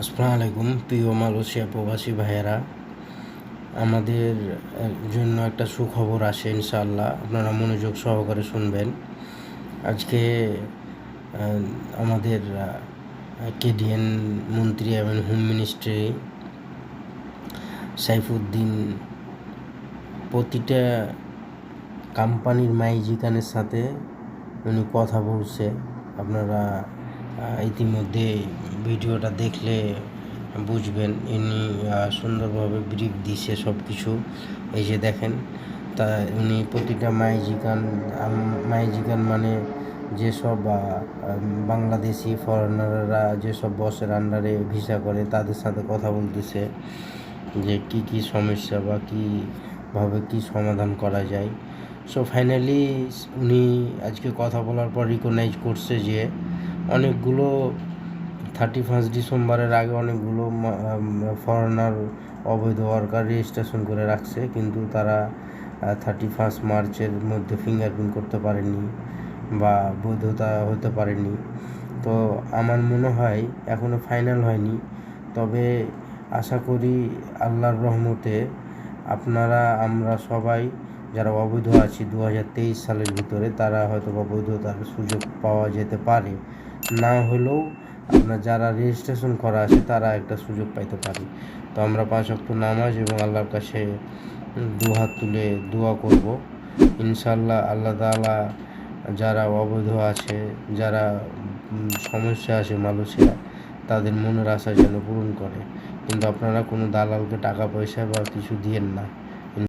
আসসালামু আলাইকুম। প্রিয় মালয়েশিয়া প্রবাসী ভাইয়েরা, আমাদের জন্য একটা সুখবর আসে ইনশাআল্লাহ। আপনারা মনোযোগ সহকারে শুনবেন। আজকে আমাদের কেডিএন মন্ত্রী এবং হোম মিনিস্ট্রি সাইফুদ্দিন প্রতিটা কোম্পানির মাইজিকানের সাথে উনি কথা বলছে। আপনারা ইতিমধ্যে ভিডিওটা দেখলে বুঝবেন ইনি সুন্দরভাবে ব্রিফ দিছে সব কিছু এই যে দেখেন, তা উনি প্রতিটা মাইজিকান মাইজিকান মানে যেসব বাংলাদেশি ফরেনাররা যেসব বসের আন্ডারে ভিসা করে, তাদের সাথে কথা বলতেছে যে কি কি সমস্যা বা কীভাবে কি সমাধান করা যায়। সো ফাইনালি উনি আজকে কথা বলার পর রিকগনাইজ করছে যে অনেকগুলো থার্টি ফার্স্ট ডিসেম্বরের আগে অনেকগুলো ফরেনার অবৈধ ওয়ার্কার রেজিস্ট্রেশন করে রাখছে, কিন্তু তারা থার্টি ফার্স্ট মার্চের মধ্যে ফিঙ্গারপ্রিন্ট করতে পারেনি বা বৈধতা হতে পারেনি। তো আমার মনে হয় এখনও ফাইনাল হয়নি। তবে আশা করি আল্লাহর রহমতে আপনারা, আমরা সবাই যারা অবৈধ আছি দু হাজার তেইশ সালের ভিতরে, তারা হয়তো বা বৈধতার সুযোগ পাওয়া যেতে পারে। না হলেও আপনার যারা রেজিস্ট্রেশন করা আছে, তারা একটা সুযোগ পাইতে পারে। তো আমরা পাঁচ অক্ট নামাজ এবং আল্লাহর কাছে দু হাত তুলে দোয়া করব। ইনশাল্লাহ আল্লাহ তাআলা যারা অবৈধ আছে, যারা সমস্যা আছে মানুষেরা তাদের মনের আশা যেন পূরণ করে। কিন্তু আপনারা কোনো দালালকে টাকা পয়সা বা কিছু দিয়েন না।